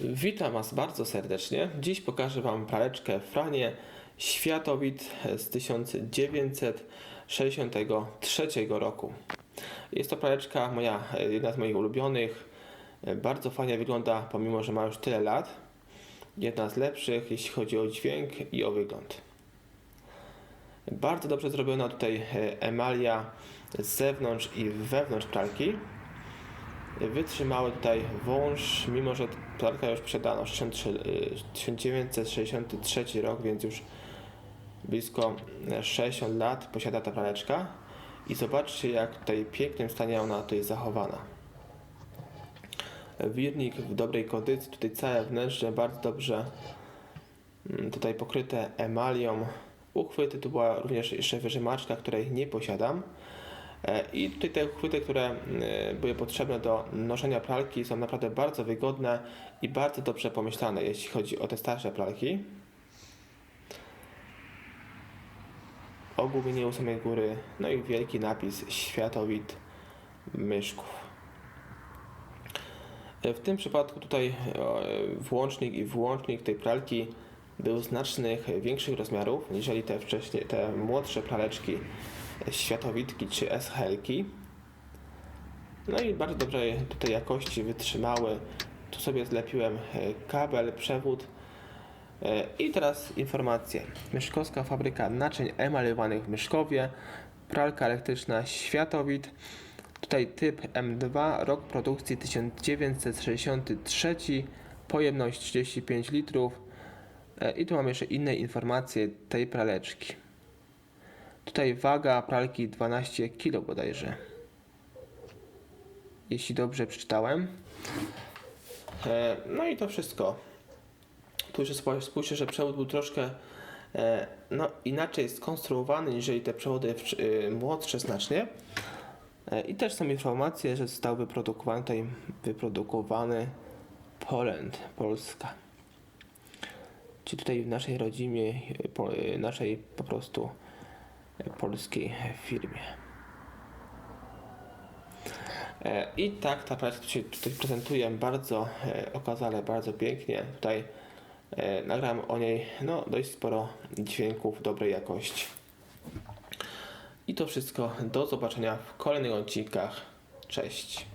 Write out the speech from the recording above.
Witam Was bardzo serdecznie. Dziś pokażę Wam praleczkę Franie Światowit z 1963 roku. Jest to praleczka moja, jedna z moich ulubionych. Bardzo fajnie wygląda, pomimo że ma już tyle lat. Jedna z lepszych, jeśli chodzi o dźwięk i o wygląd. Bardzo dobrze zrobiona tutaj emalia z zewnątrz i wewnątrz pralki wytrzymały tutaj wąż, mimo że pralka już sprzedano 63, y, 1963 rok, więc już blisko 60 lat posiada ta praleczka. I zobaczcie, jak tutaj pięknym stanie ona tutaj zachowana. Wirnik w dobrej kondycji, tutaj całe wnętrze bardzo dobrze mm, tutaj pokryte emalią. Uchwyty, tu była również jeszcze wyżymaczka, której nie posiadam. E, I tutaj te uchwyty, które e, były potrzebne do noszenia pralki są naprawdę bardzo wygodne i bardzo dobrze pomyślane, jeśli chodzi o te starsze pralki. Ogumienie u samej góry, no i wielki napis Światowit Myszków. E, W tym przypadku tutaj włącznik i wyłącznik tej pralki był znacznych, większych rozmiarów niżeli te wcześniej, te młodsze praleczki światowitki czy SHL-ki. No i bardzo dobrej tutaj jakości wytrzymały. Tu sobie zlepiłem e, kabel, przewód. E, I teraz informacje. Myszkowska fabryka naczyń emaliowanych w Myszkowie. Pralka elektryczna Światowit. Tutaj typ M2, rok produkcji 1963, pojemność 35 litrów. E, I tu mam jeszcze inne informacje tej praleczki. Tutaj waga pralki 12 kg bodajże. Jeśli dobrze przeczytałem. E, No i to wszystko. Tu jeszcze spójrzcie, że przewód był troszkę e, no, inaczej skonstruowany niż te przewody młodsze znacznie. I też są informacje, że został wyprodukowany tutaj wyprodukowany Poland, Polska. Czy tutaj w naszej rodzimie, e, po, e, naszej po prostu e, polskiej firmie. I tak ta praleczka się tutaj prezentuje bardzo okazale, bardzo pięknie. Tutaj nagram o niej no, dość sporo dźwięków dobrej jakości. I to wszystko. Do zobaczenia w kolejnych odcinkach. Cześć.